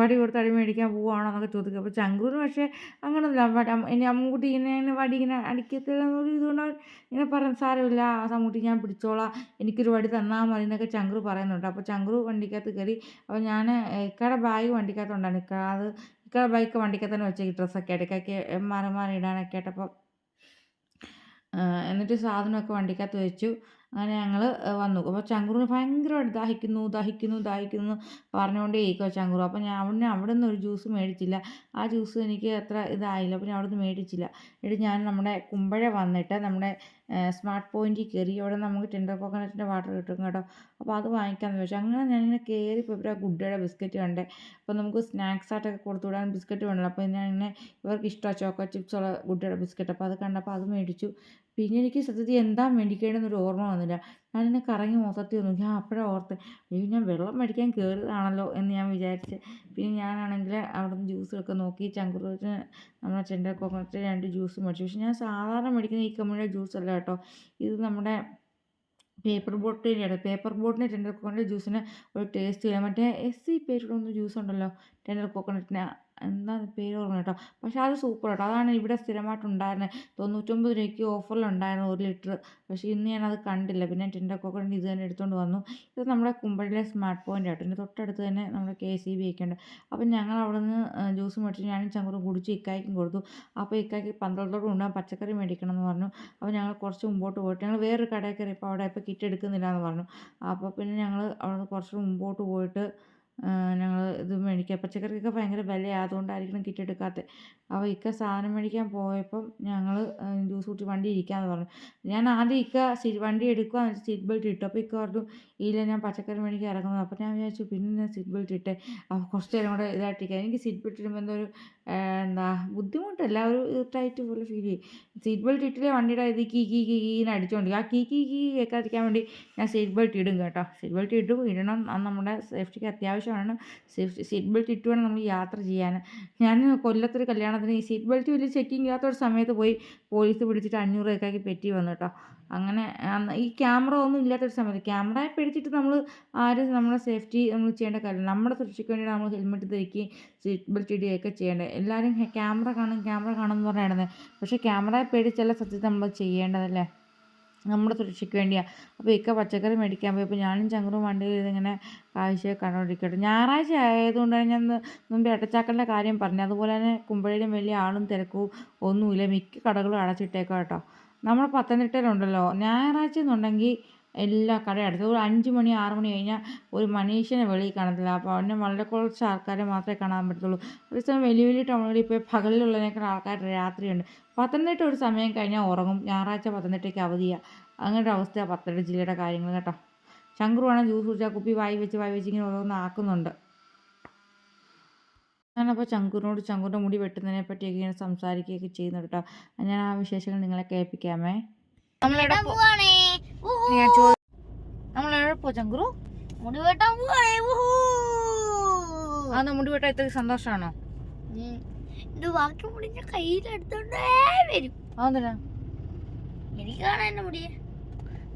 വടി കൊടുത്ത് അടി മേടിക്കാൻ പോവുകയാണോ എന്നൊക്കെ ചോദിക്കും. അപ്പോൾ ചങ്കൂറിന് പക്ഷേ അങ്ങനെ അങ്ങനെയൊന്നുമില്ല ഇനി അമ്മൂട്ടി ഇങ്ങനെ വടി ഇങ്ങനെ അടിക്കത്തില്ല എന്നൊരു ഇതുകൊണ്ട് ഇങ്ങനെ പറയാൻ സാരമില്ല ആ സമൂട്ടി ഞാൻ പിടിച്ചോളാം. എനിക്കൊരു വടി തന്നാൽ മതി എന്നൊക്കെ ചങ്ങൂർ പറയുന്നുണ്ട്. അപ്പോൾ ചങ്ങൂർ വണ്ടിക്കകത്ത് കയറി അപ്പോൾ ഞാൻ ഇക്കയുടെ ബാഗ് വണ്ടിക്കകത്തുണ്ടായിരുന്നു. ഇക്ക അത് ഇക്കയുടെ ബൈക്ക് വണ്ടിക്കകത്ത് തന്നെ വെച്ചേക്ക്. ഡ്രസ്സൊക്കെ ഇടയ്ക്കൊക്കെ മാറി മാറി ഇടാനൊക്കെ ആയിട്ട്. അപ്പോൾ എന്നിട്ട് സാധനമൊക്കെ വണ്ടിക്കകത്ത് വെച്ചു. അങ്ങനെ ഞങ്ങൾ വന്നു. അപ്പോൾ ചങ്കുറിന് ഭയങ്കരമായിട്ട് ദാഹിക്കുന്നു ദാഹിക്കുന്നു ദാഹിക്കുന്നു പറഞ്ഞുകൊണ്ടേ ഇരിക്കുക ചങ്കുറു. അപ്പോൾ ഞാൻ അവിടെ അവിടെ നിന്ന് ഒരു ജ്യൂസ് മേടിച്ചില്ല. ആ ജ്യൂസ് എനിക്ക് അത്ര ഇതായില്ല. അപ്പോൾ ഞാൻ അവിടെ നിന്ന് മേടിച്ചില്ല. എന്നിട്ട് ഞാൻ നമ്മുടെ കുമ്പഴ വന്നിട്ട് നമ്മുടെ സ്മാർട്ട് പോയിന്റിൽ കയറി അവിടെ നമുക്ക് ടെൻഡർ കോക്കനട്ടിന്റെ വാട്ടർ കിട്ടും കേട്ടോ. അപ്പോൾ അത് വാങ്ങിക്കാമെന്ന് വെച്ചു അങ്ങനെ ഞാനിങ്ങനെ കയറി പോയപ്പോൾ ഗുഡ്ഡയുടെ ബിസ്ക്കറ്റ് കണ്ടേ. അപ്പോൾ നമുക്ക് സ്നാക്സ് ആയിട്ടൊക്കെ കൊടുത്തു വിടാൻ ബിസ്ക്കറ്റ് വേണമല്ലോ അപ്പോൾ ഞാൻ ഇങ്ങനെ ഇവർക്ക് ഇഷ്ടമാണ് ചോക്കോ ചിപ്സ് ഉള്ള ഗുഡ്ഡയുടെ ബിസ്ക്കറ്റ്. അപ്പോൾ അത് കണ്ടപ്പോൾ അത് മേടിച്ചു. പിന്നെ എനിക്ക് സത്യത്തിൽ എന്താ മേടിക്കേണ്ടതെന്നൊരു ഓർമ്മ വന്നില്ല. ഞാനിങ്ങനെ കറങ്ങി മൊത്തത്തിൽ വന്നു ഞാൻ അപ്പോഴാണ് ഓർത്ത് അയ്യോ ഞാൻ വെള്ളം മേടിക്കാൻ കയറിയതാണല്ലോ എന്ന് ഞാൻ വിചാരിച്ച്. പിന്നെ ഞാനാണെങ്കിൽ നിന്ന് ജ്യൂസൊക്കെ നോക്കി ചങ്കുറൂന് നമ്മുടെ ടെൻഡർ കോക്കനട്ട് രണ്ട് ജ്യൂസ് മേടിച്ചു. പക്ഷേ ഞാൻ സാധാരണ മേടിക്കുന്ന ഈ കമ്പനിയുടെ ജ്യൂസ് അല്ല കേട്ടോ. ഇത് നമ്മുടെ പേപ്പർ ബോട്ടിലാണ് പേപ്പർ ബോട്ടിന് ടെൻഡർ കോക്കനട്ട് ജ്യൂസിന് ഒരു ടേസ്റ്റ് ചെയ്യാം മറ്റേ എസ് സി പേരിലൊന്ന് ജ്യൂസ് ഉണ്ടല്ലോ ടെൻഡർ കോക്കനട്ടിന് എന്താ പേര് ഓർമ്മ കേട്ടോ. പക്ഷേ അത് സൂപ്പർ കേട്ടോ അതാണ് ഇവിടെ സ്ഥിരമായിട്ട് ഉണ്ടായിരുന്നത് തൊണ്ണൂറ്റൊമ്പത് രൂപയ്ക്ക് ഓഫറിലുണ്ടായിരുന്നു ഒരു ലിറ്റർ പക്ഷേ ഇന്ന് ഞാനത് കണ്ടില്ല. പിന്നെ ടിന്റെ കോക്കനട്ട് ഇത് തന്നെ എടുത്തുകൊണ്ട് വന്നു. ഇത് നമ്മുടെ കുമ്പഴിലെ സ്മാർട്ട് പോയിന്റ് ആട്ടോ. എന്റെ തൊട്ടടുത്ത് തന്നെ നമ്മുടെ കെ സി ബി ഒക്കെ ഉണ്ട്. അപ്പം ഞങ്ങൾ അവിടെ നിന്ന് ജ്യൂസ് മേടിച്ച് ഞാനും ചങ്ങറും കുടിച്ച് ഇക്കായ്ക്കും കൊടുത്തു. അപ്പോൾ ഇക്കായ്ക്ക് പന്ത്രണ്ടോട് കൊണ്ടുപോകാൻ പച്ചക്കറി മേടിക്കണം എന്ന് പറഞ്ഞു. അപ്പോൾ ഞങ്ങൾ കുറച്ച് മുമ്പോട്ട് പോയിട്ട് ഞങ്ങൾ വേറൊരു കടയിൽ കയറിയപ്പോൾ അവിടെ ഇപ്പോൾ കിറ്റ് എടുക്കുന്നില്ല എന്ന് പറഞ്ഞു. അപ്പോൾ പിന്നെ ഞങ്ങൾ അവിടെ നിന്ന് കുറച്ച് മുമ്പോട്ട് പോയിട്ട് ഞങ്ങൾ ഇത് മേടിക്കുക പച്ചക്കറിക്കൊക്കെ ഭയങ്കര വിലയാണ് അതുകൊണ്ടായിരിക്കണം കിറ്റ് എടുക്കാത്തത് അപ്പോൾ ഇക്ക സാധനം മേടിക്കാൻ പോയപ്പം ഞങ്ങൾ ജ്യൂസ് കുടിച്ച് വണ്ടി ഇരിക്കാമെന്ന് പറഞ്ഞു. ഞാൻ ആദ്യം ഇക്ക വണ്ടി എടുക്കുക സീറ്റ് ബെൽറ്റ് ഇട്ടു. അപ്പോൾ ഇക്ക പറഞ്ഞു ഇല്ല ഞാൻ പച്ചക്കറി മേടിക്കാൻ ഇറങ്ങുന്നത് അപ്പോൾ ഞാൻ വിചാരിച്ചു പിന്നെ ഞാൻ സീറ്റ് ബെൽറ്റ് ഇട്ടേ? അപ്പോൾ കുറച്ച് നേരം കൂടെ ഇതായിട്ടിരിക്കുക എനിക്ക് സീറ്റ് ബെൽറ്റ് ഇടുമ്പോൾ എന്തോ ഒരു എന്താ ബുദ്ധിമുട്ടല്ല ഒരു ടൈറ്റ് പോലെ ഫീൽ ചെയ്യും. സീറ്റ് ബെൽറ്റ് ഇട്ടില്ലേ വണ്ടിയുടെ ഇത് കീ കീ കീ കീന്ന് അടിച്ചുകൊണ്ട് ആ കീ കീ കീ കേൾക്കാതിരിക്കാൻ വേണ്ടി ഞാൻ സീറ്റ് ബെൽറ്റ് ഇടും കേട്ടോ. സീറ്റ് ബെൽറ്റ് ഇടും ഇടണം. അത് നമ്മുടെ സേഫ്റ്റിക്ക് അത്യാവശ്യമാണ്. സീറ്റ് ബെൽറ്റ് ഇട്ട് വേണം നമ്മൾ യാത്ര ചെയ്യാൻ. ഞാൻ കൊല്ലത്തൊരു കല്യാണത്തിന് ഈ സീറ്റ് ബെൽറ്റ് വലിയ ചെക്കിങ് ഇല്ലാത്തൊരു സമയത്ത് പോയി പോലീസ് പിടിച്ചിട്ട് അഞ്ഞൂറ് രൂപയ്ക്കാക്കി പെറ്റി വന്നു കേട്ടോ അങ്ങനെ ഈ ക്യാമറ ഒന്നും ഇല്ലാത്തൊരു സമയത്ത് ക്യാമറ പിടിച്ചിട്ട് നമ്മൾ ആരും നമ്മുടെ സേഫ്റ്റി നമ്മൾ ചെയ്യേണ്ട കാര്യമില്ല. നമ്മുടെ സുരക്ഷയ്ക്ക് വേണ്ടിയിട്ട് നമ്മൾ ഹെൽമെറ്റ് ധരിക്കുകയും സീറ്റ് ബെൽറ്റ് ഇടുകയൊക്കെ ചെയ്യേണ്ടത്. എല്ലാവരും ക്യാമറ കാണും ക്യാമറ കാണും എന്ന് പക്ഷേ ക്യാമറ പേടിച്ചല്ല സത്യത്തിൽ നമ്മൾ ചെയ്യേണ്ടതല്ലേ? നമ്മുടെ സുരക്ഷയ്ക്ക് വേണ്ടിയാണ് അപ്പോൾ ഇക്ക പച്ചക്കറി മേടിക്കാൻ പോയപ്പോൾ ഞാനും ചങ്ങറും വണ്ടിയിൽ ഇതിങ്ങനെ കാഴ്ചയെ കണ്ടുകൊണ്ടിരിക്കട്ടെ ഞായറാഴ്ച ആയതുകൊണ്ട് ഞാൻ മുമ്പ് എട്ടച്ചാക്കലിന്റെ കാര്യം പറഞ്ഞു അതുപോലെ തന്നെ കുമ്പഴയിലും വലിയ ആളും തിരക്കും ഒന്നുമില്ല. മിക്ക കടകളും അടച്ചിട്ടേക്കാം കേട്ടോ. നമ്മുടെ പത്തനംതിട്ടയിലുണ്ടല്ലോ. ഞായറാഴ്ച എന്നുണ്ടെങ്കിൽ എല്ലാ കടയും അടച്ചു ഒരു അഞ്ച് മണി ആറ് മണി കഴിഞ്ഞാൽ ഒരു മനുഷ്യനെ വെളിയിൽ കാണത്തില്ല. അപ്പോൾ അവനെ വളരെ കുറച്ച് ആൾക്കാരെ മാത്രമേ കാണാൻ പറ്റത്തുള്ളൂ. ഒരു സമയം വലിയ വലിയ ടൗണുകളിൽ ഇപ്പോൾ പകലിലുള്ളതിനേക്കാൾ ആൾക്കാർ രാത്രിയുണ്ട്. പത്തനംതിട്ട ഒരു സമയം കഴിഞ്ഞാൽ ഉറങ്ങും. ഞായറാഴ്ച പത്തനംതിട്ടയ്ക്ക് അവധിയാണ് അങ്ങനൊരു അവസ്ഥയാണ് പത്തനംതിട്ട ജില്ലയുടെ കാര്യങ്ങൾ കേട്ടോ. ശങ്കറുവാണ് ജ്യൂസ് കുടിച്ചാൽ കുപ്പി വായി വെച്ച് വായി വെച്ച് ഇങ്ങനെ ഓരോന്ന് ആക്കുന്നുണ്ട്. ഞാനപ്പോൾ ചങ്കൂറിനോട് ചങ്കൂറിന്റെ മുടി വെട്ടുന്നതിനെ പറ്റിയൊക്കെ ഇങ്ങനെ സംസാരിക്കുകയൊക്കെ ചെയ്യുന്നുണ്ട് കേട്ടോ. ഞാൻ ആ വിശേഷങ്ങൾ നിങ്ങളെ കേൾപ്പിക്കാമേ. നമ്മളെവിടെ ഞാൻ നമ്മളെവിടെ പോ ചങ്കുറു മുടി വെട്ടാൻ പോവാണേ അന്ന് മുടി വെട്ടാൻ ഇത്ര സന്തോഷമാണോ ഇത് ബാക്കി മുടി ഞാൻ കയ്യിലെടുത്തോണ്ടേ വരും. അതെന്തിനാ എനിക്ക് കാണാൻ എന്റെ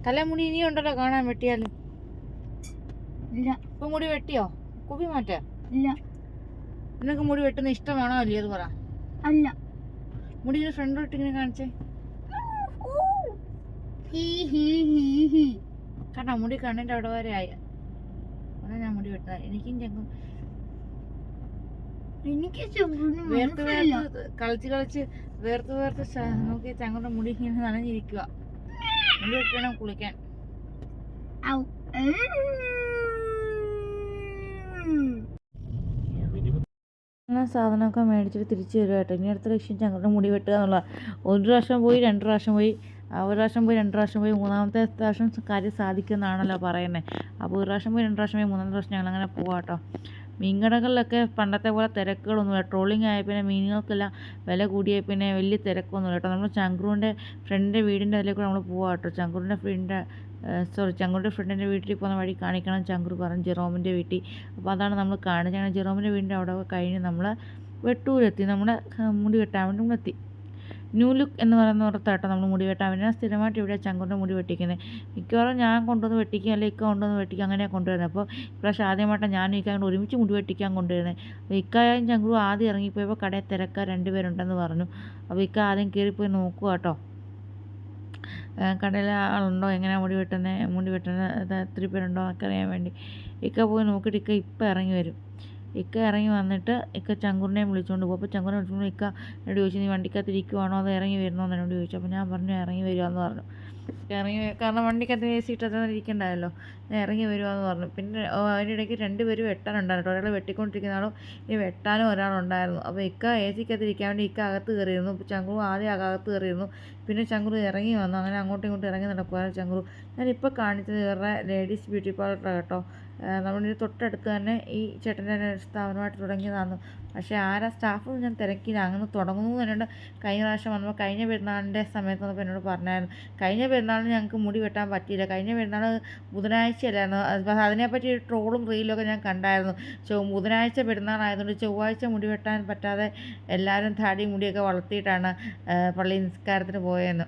തലമുടി കാണാൻ വെട്ടിയാലും ഇല്ല. ഇപ്പൊ മുടി വെട്ടിയോ? കുപ്പി മാറ്റ? ഇല്ല. നിനക്ക് മുടി വെട്ടുന്ന ഇഷ്ടമാണോ അല്ലേ അത് പറ. അല്ല. മുടി ഫ്രണ്ട് ഇട്ട് കാണിച്ചേ. കണ്ടോ മുടി കണ്ണിന്റെ അവിടെ വരെ ആയ. അതാ ഞാൻ മുടി വെട്ടാ? എനിക്കും ചെങ്കും എനിക്ക് വേർത്ത് വേർത്ത് കളിച്ച് കളിച്ച് വേർത്ത് വേർത്ത് നോക്കി ചങ്ങളുടെ മുടി ഇങ്ങനെ നനഞ്ഞിരിക്കുക മുടി വെട്ടണം കുളിക്കാൻ. സാധനമൊക്കെ മേടിച്ചിട്ട് തിരിച്ചു വരും കേട്ടോ. ഇനി അടുത്ത ലക്ഷ്യം ചങ്ങളുടെ മുടി വെട്ടുക എന്നുള്ള ഒരു പ്രാവശ്യം പോയി രണ്ട് പ്രാവശ്യം പോയി. ഒരു പ്രാവശ്യം പോയി രണ്ട് പ്രാവശ്യം പോയി മൂന്നാമത്തെ പ്രാവശ്യം കാര്യം സാധിക്കുമെന്നാണല്ലോ പറയുന്നത് അപ്പോൾ ഒരു പ്രാവശ്യം പോയി രണ്ട് പ്രാവശ്യം പോയി മൂന്നാമത്തെ പ്രാവശ്യം ഞങ്ങളങ്ങനെ പോവാം കേട്ടോ മീൻകടകളിലൊക്കെ പണ്ടത്തെ പോലെ തിരക്കുകളൊന്നുമില്ല. ട്രോളിങ് ആയ പിന്നെ മീനുകൾക്കെല്ലാം വില കൂടിയ പിന്നെ വലിയ തിരക്കൊന്നുമില്ല കേട്ടോ നമ്മൾ ചങ്ക്രൂന്റെ ഫ്രണ്ടിന്റെ വീടിന്റെ അതിലേക്ക് നമ്മൾ പോവാം കേട്ടോ ചങ്ക്രൂന്റെ ഫ്രണ്ടിന്റെ സോറി ചങ്കുറിന്റെ ഫ്രണ്ടിന്റെ വീട്ടിൽ പോകുന്ന വഴി കാണിക്കണം ചങ്കുർ പറഞ്ഞു ജെറോമിന്റെ വീട്ടിൽ. അപ്പോൾ അതാണ് നമ്മൾ കാണിച്ചത്. ജെറോമിന്റെ വീടിന്റെ അവിടെ കഴിഞ്ഞ് നമ്മൾ വെട്ടൂരെത്തി. നമ്മുടെ മുടി വെട്ടാൻ വേണ്ടി നമ്മൾ എത്തി ന്യൂ ലുക്ക് എന്ന് പറയുന്ന പുറത്താട്ടോ നമ്മൾ മുടി വെട്ടാൻ ഞാൻ സ്ഥിരമായിട്ട് ഇവിടെ ചങ്കൊണ്ട് മുടി വെട്ടിക്കുന്നത് മിക്കവാറും ഞാൻ കൊണ്ടുവന്ന് വെട്ടിക്കുക അല്ലെങ്കിൽ ഇക്ക കൊണ്ടുവന്ന് വെട്ടിക്കുക അങ്ങനെയാണ് കൊണ്ടുവരുന്നത് അപ്പോൾ ഇപ്രാവശ്യം ആദ്യമായിട്ടാണ് ഞാനും ഇക്ക കൊണ്ട് ഒരുമിച്ച് മുടി വെട്ടിക്കാൻ കൊണ്ടുവരുന്നത് അപ്പോൾ ഇക്കായും ചങ്കുറും ആദ്യം ഇറങ്ങിപ്പോയപ്പോൾ കടയിൽ തിരക്കാർ രണ്ടുപേരുണ്ടെന്ന് പറഞ്ഞു. അപ്പോൾ ഇക്ക ആദ്യം കയറിപ്പോയി നോക്കുക കേട്ടോ കടയിൽ ആളുണ്ടോ? എങ്ങനെയാണ് മുടി വെട്ടുന്നത് മുടി വെട്ടുന്നത് എത്ര പേരുണ്ടോ? എന്നൊക്കെ അറിയാൻ വേണ്ടി. ഇക്ക പോയി നോക്കിയിട്ട് ഇക്ക ഇപ്പം ഇറങ്ങി വരും. ഇക്ക ഇറങ്ങി വന്നിട്ട് ഇക്ക ചങ്കുറിനെയും വിളിച്ചുകൊണ്ട് പോകും അപ്പോൾ ചങ്കുറിനെ വിളിച്ചുകൊണ്ട് ഇക്ക എന്നോട് ചോദിച്ചു നീ വണ്ടിക്കകത്ത് ഇരിക്കുവാണോ അത് ഇറങ്ങി വരുന്നോ? എന്ന് എന്നോട് ചോദിച്ചു. അപ്പോൾ ഞാൻ പറഞ്ഞു ഇറങ്ങി വരിക എന്ന് പറഞ്ഞു ഇറങ്ങി കാരണം വണ്ടിക്കകത്ത് എ സി ഇട്ടതൊന്നും ഇരിക്കണ്ടായല്ലോ. ഇറങ്ങി വരുവാന്ന് പറഞ്ഞു. പിന്നെ അതിനിടയ്ക്ക് രണ്ട് പേര് വെട്ടാനുണ്ടായിരുന്നു. ഒരാൾ വെട്ടിക്കൊണ്ടിരിക്കുന്ന ആളും ഈ വെട്ടാനും ഒരാളുണ്ടായിരുന്നു. അപ്പോൾ ഇക്ക എ സിക്കകത്തിരിക്കാൻ വേണ്ടി ഇക്ക അകത്ത് കയറിയിരുന്നു. ചങ്കുറു ആദ്യം അകത്ത് കയറിയിരുന്നു. പിന്നെ ചങ്കുറു ഇറങ്ങി വന്നു. അങ്ങനെ അങ്ങോട്ടും ഇങ്ങോട്ടും ഇറങ്ങി നടക്കുവായിരുന്നു ചങ്കുറു ഞാനിപ്പോൾ കാണിച്ചത് ഇവരുടെ ലേഡീസ് ബ്യൂട്ടി പാർലറാണ് കേട്ടോ. നമ്മളിത് തൊട്ടടുത്ത് തന്നെ ഈ ചേട്ടന്റെ സ്ഥാപനമായിട്ട് തുടങ്ങിയതാണ് പക്ഷേ ആരാ സ്റ്റാഫ് ഞാൻ തിരക്കില്ല അങ്ങനെ തുടങ്ങുന്നു എന്നോട് കഴിഞ്ഞ പ്രാവശ്യം വന്നപ്പോൾ കഴിഞ്ഞ പെരുന്നാളിന്റെ സമയത്ത് വന്നപ്പോൾ എന്നോട് പറഞ്ഞായിരുന്നു. കഴിഞ്ഞ പെരുന്നാളിന് ഞങ്ങൾക്ക് മുടി വെട്ടാൻ പറ്റിയില്ല. കഴിഞ്ഞ പെരുന്നാൾ ബുധനാഴ്ചയല്ലായിരുന്നു. അപ്പം അതിനെപ്പറ്റി ഒരു ട്രോളും റീലൊക്കെ ഞാൻ കണ്ടായിരുന്നു. ചൊ ബുധനാഴ്ച പെരുന്നാളായതുകൊണ്ട് ചൊവ്വാഴ്ച മുടി വെട്ടാൻ പറ്റാതെ എല്ലാവരും താടി മുടിയൊക്കെ വളർത്തിയിട്ടാണ് പള്ളി നിസ്കാരത്തിന് പോയതെന്ന്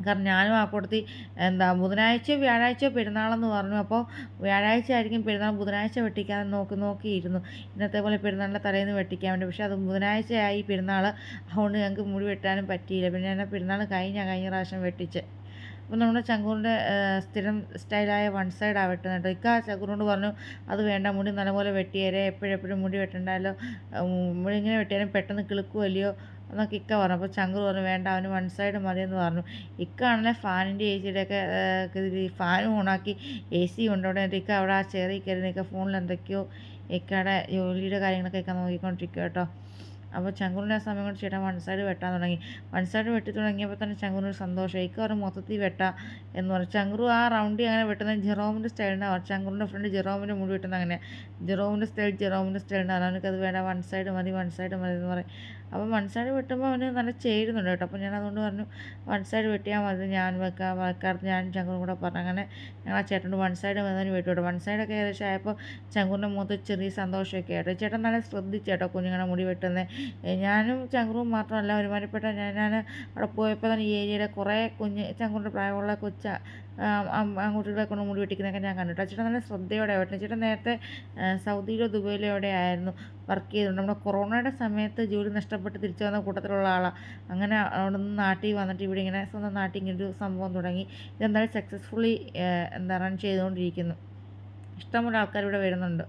കാരണം ഞാനും ആ കൂട്ടത്തിൽ എന്താ ബുധനാഴ്ച വ്യാഴാഴ്ച പെരുന്നാളെന്ന് പറഞ്ഞു. അപ്പോൾ വ്യാഴാഴ്ച ആയിരിക്കും പെരുന്നാൾ ബുധനാഴ്ച വെട്ടിക്കാൻ നോക്കി നോക്കിയിരുന്നു. ഇന്നത്തെ പോലെ പെരുന്നാളിന്റെ തലേന്ന് വെട്ടിക്കാൻ വേണ്ടി പക്ഷേ അത് ബുധനാഴ്ചയായി പെരുന്നാൾ. അതുകൊണ്ട് ഞങ്ങൾക്ക് മുടി വെട്ടാനും പറ്റിയില്ല. പിന്നെ ഞാൻ പെരുന്നാൾ കഴിഞ്ഞ കഴിഞ്ഞ പ്രാവശ്യം വെട്ടിച്ച് അപ്പോൾ നമ്മുടെ ചങ്കൂറിന്റെ സ്ഥിരം സ്റ്റൈലായ വൺ സൈഡ് വെട്ടുന്നത് കേട്ടോ. ഇക്ക ചങ്കൂറിനോട് പറഞ്ഞു അത് വേണ്ട മുടി നല്ലപോലെ വെട്ടിയേരെ എപ്പോഴെപ്പോഴും മുടി വെട്ടണ്ടല്ലോ മുടി ഇങ്ങനെ വെട്ടിയാലും പെട്ടെന്ന് കിളുക്കുമല്ലയോ എന്നൊക്കെ ഇക്ക പറഞ്ഞു. അപ്പോൾ ചങ്കൂർ പറഞ്ഞു വേണ്ട അവന് വൺ സൈഡ് മതിയെന്ന് പറഞ്ഞു. ഇക്ക ആണല്ലേ ഫാനിന്റെ എ സിയുടെയൊക്കെ ഫാനും ഓണാക്കി എ സി ഉണ്ടോടെ ഇക്ക അവിടെ ആ ചെറിയ കയറി നിൽക്കുക ഫോണിൽ എന്തൊക്കെയോ ഇക്കയുടെ ജോലിയുടെ കാര്യങ്ങളൊക്കെ ഇക്ക നോക്കിക്കൊണ്ടിരിക്കുക കേട്ടോ. അപ്പോൾ ചങ്കുറിന്റെ ആ സമയം കൊണ്ട് ചേട്ടൻ വൺ സൈഡ് വെട്ടാൻ തുടങ്ങി. വൺ സൈഡ് വെട്ടി തുടങ്ങിയപ്പോൾ തന്നെ ചങ്കുറിന് സന്തോഷം. അവർ മൊത്തത്തിൽ വെട്ടാം എന്ന് പറഞ്ഞു. ചങ്കുറു ആ റൗണ്ടിൽ അങ്ങനെ വെട്ടുന്നത് ജെറോമിന്റെ സ്റ്റൈലിന്റെ ചങ്കുറിന്റെ ഫ്രണ്ട് ജെറോമിന്റെ മുടി വെട്ടുന്നത് അങ്ങനെ ജെറോമിന്റെ സ്റ്റൈൽ ജെറോമിന്റെ സ്റ്റൈലിന്റെ അവനക്കത് വേണ്ട. വൺ സൈഡ് മതി വൺ സൈഡ് മതി എന്ന് പറയും. അപ്പോൾ വൺ വെട്ടുമ്പോൾ അവന് നല്ല ചേരുന്നുണ്ട് കേട്ടോ. അപ്പോൾ ഞാൻ അതുകൊണ്ട് പറഞ്ഞു വൺ വെട്ടിയാൽ മതി ഞാൻ വെക്കാം വെക്കാറ് ഞാൻ ചങ്കൂറും കൂടെ പറഞ്ഞു. അങ്ങനെ ഞങ്ങൾ ആ ചേട്ടനോട് വൺ സൈഡ് വന്നതിന് വെട്ടു കേട്ടോ. വൺ സൈഡൊക്കെ ഏകദേശം ആയപ്പോൾ ചങ്കൂറിന്റെ മുഖത്ത് ചെറിയ സന്തോഷമൊക്കെ ആയിട്ട് ചേട്ടൻ നല്ല ശ്രദ്ധിച്ചു കേട്ടോ കുഞ്ഞുങ്ങളെ മുടി വെട്ടുന്നത് ഞാനും ചങ്കൂറും മാത്രമല്ല ഒരുമാതിരിപ്പെട്ട ഞാൻ ഞാൻ അവിടെ പോയപ്പോൾ തന്നെ ഈ ഏരിയയിലെ കുറേ കുഞ്ഞ് ചങ്കൂറിന്റെ പ്രായമുള്ള കൊച്ച ആൺകുട്ടികളെ കൊണ്ട് മുടി വെട്ടിക്കുന്നതൊക്കെ ഞാൻ കണ്ടിട്ട് ചേട്ടൻ നല്ല ശ്രദ്ധയോടെ വെട്ടുന്നത് ചേട്ടൻ നേരത്തെ സൗദിയിലോ ദുബൈയിലോ എവിടെ ആയിരുന്നു? വർക്ക് ചെയ്തിട്ടുണ്ട്. നമ്മുടെ കൊറോണയുടെ സമയത്ത് ജോലി നഷ്ടപ്പെട്ട് തിരിച്ചു വന്ന കൂട്ടത്തിലുള്ള ആളാണ് അങ്ങനെ അവിടെ നിന്ന് നാട്ടിൽ വന്നിട്ട് ഇവിടെ ഇങ്ങനെ സ്വന്തം നാട്ടിൽ ഇങ്ങനെ ഒരു സംഭവം തുടങ്ങി. ഇതെന്തായാലും സക്സസ്ഫുള്ളി എന്താ റൺ ചെയ്തുകൊണ്ടിരിക്കുന്നു. ഇഷ്ടംപോലെ ആൾക്കാർ ഇവിടെ വരുന്നുണ്ട്.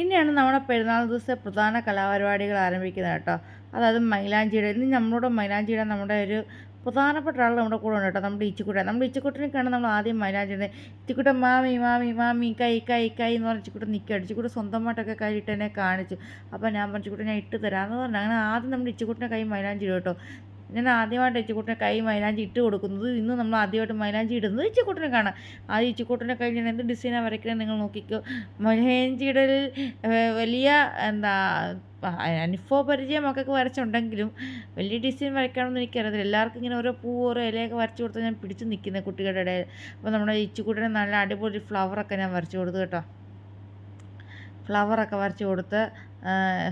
ഇനിയാണ് നമ്മുടെ പെരുന്നാൾ ദിവസത്തെ പ്രധാന കലാപരിപാടികൾ ആരംഭിക്കുന്നത് കേട്ടോ. അതായത് മൈലാഞ്ചിയുടെ ഇന്ന് നമ്മളോട് മൈലാഞ്ചിയുടെ നമ്മുടെ ഒരു പ്രധാനപ്പെട്ട ആൾ നമ്മുടെ കൂടെ ഉണ്ട് കേട്ടോ. നമ്മുടെ ഇച്ചിക്കുട്ട നമ്മുടെ ഇച്ചിക്കുട്ടനെ കാണാൻ നമ്മൾ ആദ്യം മൈലാഞ്ചിയുടെ ഇച്ചിക്കുട്ട മാമി മാമി മാമി കൈ കൈ കൈ എന്ന് പറഞ്ഞ ഇച്ചിക്കുട്ട നിൽക്കുക ഇച്ചിക്കുട്ട സ്വന്തമായിട്ടൊക്കെ കൈ ഇട്ട് എന്നെ കാണിച്ചു. അപ്പോൾ ഞാൻ പറഞ്ഞു ഞാൻ ഇട്ട് തരാമെന്ന് പറഞ്ഞു. അങ്ങനെ ആദ്യം നമ്മുടെ ഇച്ചിക്കുട്ടനെ കൈ മൈലാഞ്ചി ഇടും കേട്ടോ. ഞാൻ ആദ്യമായിട്ട് ഇച്ചിക്കുട്ടിനെ കൈ മൈലാഞ്ചി ഇട്ട് കൊടുക്കുന്നത്. ഇന്ന് നമ്മൾ ആദ്യമായിട്ട് മൈലാഞ്ചി ഇടുന്നത് ഇച്ചിക്കുട്ടിനെ കാണാം ആദ്യം ഇച്ചിക്കുട്ടിനെ കൈ ഞാൻ എന്ത് ഡിസൈനാണ് വരയ്ക്കുന്നത് നിങ്ങൾ നോക്കിക്കോ. മൈലാഞ്ചിയുടെ വലിയ എന്താ അനുഭവ പരിചയം മക്കൾക്ക് വരച്ചുണ്ടെങ്കിലും വലിയ ഡിസൈൻ വരയ്ക്കണമെന്ന് എനിക്കറിയത്തില്ല. എല്ലാവർക്കും ഇങ്ങനെ ഓരോ പൂ ഓരോ ഇലയൊക്കെ വരച്ചു കൊടുത്ത് ഞാൻ പിടിച്ച് നിൽക്കുന്നത് കുട്ടികളുടെ ഇടയിൽ. അപ്പോൾ നമ്മുടെ ഇച്ചിക്കുട്ടിനെ നല്ല അടിപൊളി ഫ്ലവറൊക്കെ ഞാൻ വരച്ചു കൊടുത്തു കേട്ടോ. ഫ്ലവറൊക്കെ വരച്ചു കൊടുത്ത്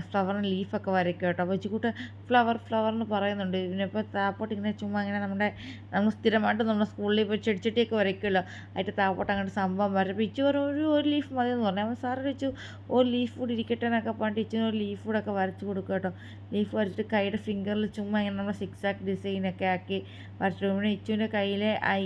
ഫ്ലവറിന് ലീഫൊക്കെ വരയ്ക്കും കേട്ടോ. അപ്പോൾ ഇച്ചിക്കൂട്ട് ഫ്ലവർ ഫ്ലവർ എന്ന് പറയുന്നുണ്ട്. ഇതിനിപ്പോൾ താപ്പോട്ട് ഇങ്ങനെ ചുമ്മാ ഇങ്ങനെ നമ്മുടെ നമ്മൾ സ്ഥിരമായിട്ട് നമ്മുടെ സ്കൂളിൽ ഇപ്പോൾ ചെടിച്ചട്ടിയൊക്കെ വരയ്ക്കുമല്ലോ. അതിന്റെ താപ്പോട്ട് അങ്ങോട്ട് സംഭവം വരപ്പോൾ ഇച്ചു ഒരു ഒരു ഒരു ലീഫ് മതി എന്ന് പറഞ്ഞു. അപ്പോൾ സാറ് വെച്ചു ഒരു ലീഫ് കൂടി ഇരിക്കട്ടെ എന്നൊക്കെ പറഞ്ഞിട്ട് ഇച്ചിന് ഒരു ലീഫ് കൂടെ ഒക്കെ വരച്ച് കൊടുക്കും കേട്ടോ. ലീഫ് വരച്ചിട്ട് കൈയുടെ ഫിംഗറിൽ ചുമ്മാ ഇങ്ങനെ നമ്മുടെ സിക്സ് ആക്ക് ഡിസൈനൊക്കെ ആക്കി വരച്ചിട്ട് പിന്നെ ഇച്ചുവിന്റെ കയ്യിലെ ഐ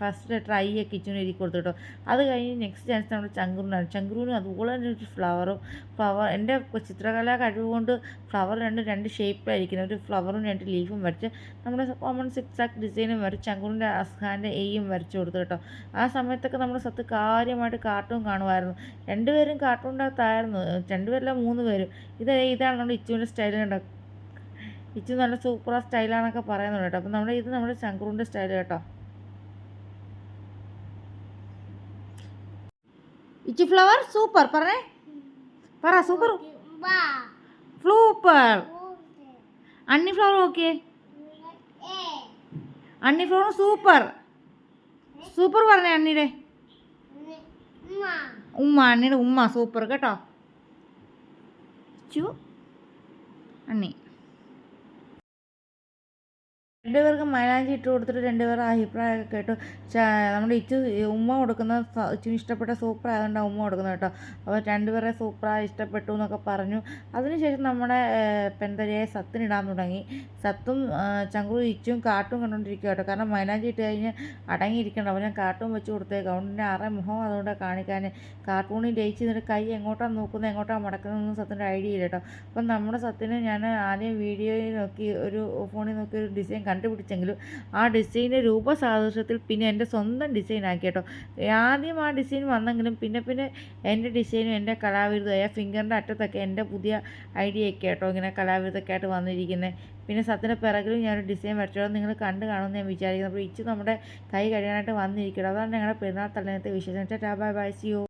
ഫസ്റ്റ് ലെറ്റർ ഐ ഒക്കെ ഇച്ചുവിന് എഴുതി കൊടുത്തു കേട്ടോ. അത് കഴിഞ്ഞ് നെക്സ്റ്റ് ചാൻസ് നമ്മുടെ ചങ്കുറിനാണ് ചങ്കുറിനും അതുപോലെ തന്നെ ഒരു ഫ്ലവറും ഫ്ലവർ എന്റെ ചിത്രകലാ ചിത്രകല കഴിവുകൊണ്ട് ഫ്ലവർ രണ്ട് രണ്ട് ഷേപ്പിലായിരിക്കുന്നത്. ഒരു ഫ്ലവറും രണ്ട് ലീഫും വരച്ച് നമ്മൾ കോമൺ സിക്സ് ഡിസൈനും വരച്ച് അങ്കുറിന്റെ അസ്ഹാന്റെ എയും വരച്ചു കൊടുത്തു കേട്ടോ. ആ സമയത്തൊക്കെ നമ്മൾ സത്ത് കാര്യമായിട്ട് കാർട്ടൂൺ കാണുമായിരുന്നു. രണ്ടുപേരും കാർട്ടൂണിനകത്തായിരുന്നു രണ്ടുപേരല്ല മൂന്ന് പേരും. ഇത് ഇതാണ് നമ്മുടെ ഇച്ചുവിന്റെ സ്റ്റൈൽ കണ്ടോ? ഇച്ചു നല്ല സൂപ്പർ സ്റ്റൈലാണെന്നൊക്കെ പറയുന്നുണ്ട് കേട്ടോ. അപ്പം നമ്മുടെ ഇത് നമ്മുടെ ചങ്കുറിന്റെ സ്റ്റൈൽ കേട്ടോ. ഇച്ചു ഫ്ലവർ സൂപ്പർ പറഞ്ഞേ. പറ സൂപ്പർ സൂപ്പർ ഓക്കേ അണ്ണി ഫ്ലവർ ഓക്കെ ഏ അണ്ണി ഫ്ലവർ സൂപ്പർ സൂപ്പർ പറഞ്ഞേ അണ്ണിയുടെ ഉമ്മ. അണ്ണിയുടെ ഉമ്മ സൂപ്പർ കേട്ടോ. ചു. അണ്ണി രണ്ടുപേർക്കും മൈലാഞ്ചി ഇട്ട് കൊടുത്തിട്ട് രണ്ടുപേരുടെ അഭിപ്രായമൊക്കെ കേട്ടു. നമ്മുടെ ഇച്ചു ഉമ്മ കൊടുക്കുന്ന ഇച്ചിന് ഇഷ്ടപ്പെട്ട സൂപ്പർ ആയതുകൊണ്ട് ഉമ്മ കൊടുക്കുന്നത് കേട്ടോ. അപ്പോൾ രണ്ടുപേരെ സൂപ്പറായി ഇഷ്ടപ്പെട്ടു എന്നൊക്കെ പറഞ്ഞു. അതിനുശേഷം നമ്മുടെ പെന്തരിയെ സത്തിനിടാൻ തുടങ്ങി. സത്തും ചങ്കു ചങ്കുറും ഇച്ചും കാട്ടും കണ്ടുകൊണ്ടിരിക്കുക കേട്ടോ. കാരണം മൈലാഞ്ചി ഇട്ട് കഴിഞ്ഞ് അടങ്ങിയിരിക്കണം അപ്പോൾ ഞാൻ കാട്ടും വെച്ച് കൊടുത്തേക്കാം. അതുകൊണ്ട് അറ മുഖം അതുകൊണ്ട് കാണിക്കാൻ കാർട്ടൂണിൽ ജയിച്ച് നിന്നിട്ട് കൈ എങ്ങോട്ടാണ് നോക്കുന്നത് എങ്ങോട്ടാണ് മടക്കുന്നതെന്ന് സത്തിന്റെ ഐഡിയ ഇല്ല കേട്ടോ. അപ്പം നമ്മുടെ സത്തിന് ഞാൻ ആദ്യം വീഡിയോയിൽ നോക്കി ഒരു ഫോണിൽ നോക്കി ഒരു ഡിസൈൻ കണ്ടു. കണ്ടുപിടിച്ചെങ്കിലും ആ ഡിസൈന്റെ രൂപസാദൃശ്യത്തിൽ പിന്നെ എന്റെ സ്വന്തം ഡിസൈൻ ആക്കി കേട്ടോ. ആദ്യം ആ ഡിസൈൻ വന്നെങ്കിലും പിന്നെ പിന്നെ എന്റെ ഡിസൈനും എന്റെ കലാവിരുദ്ധമായ ഫിംഗറിന്റെ അറ്റത്തൊക്കെ എന്റെ പുതിയ ഐഡിയ ഒക്കെ കേട്ടോ ഇങ്ങനെ കലാവിരുദ്ധമൊക്കെ ആയിട്ട് വന്നിരിക്കുന്നത് പിന്നെ സത്തിന്റെ പിറകിലും ഞാനൊരു ഡിസൈൻ വരച്ചോ നിങ്ങൾ കണ്ടു കാണുമെന്ന് ഞാൻ വിചാരിക്കുന്നു. അപ്പോൾ ഇച്ച് നമ്മുടെ കൈ കഴിയാനായിട്ട് വന്നിരിക്കണം അതാണ് ഞങ്ങളുടെ പെരുന്നാൾ തലേനത്തെ വിശേഷം. ബൈ ബൈ സിയോ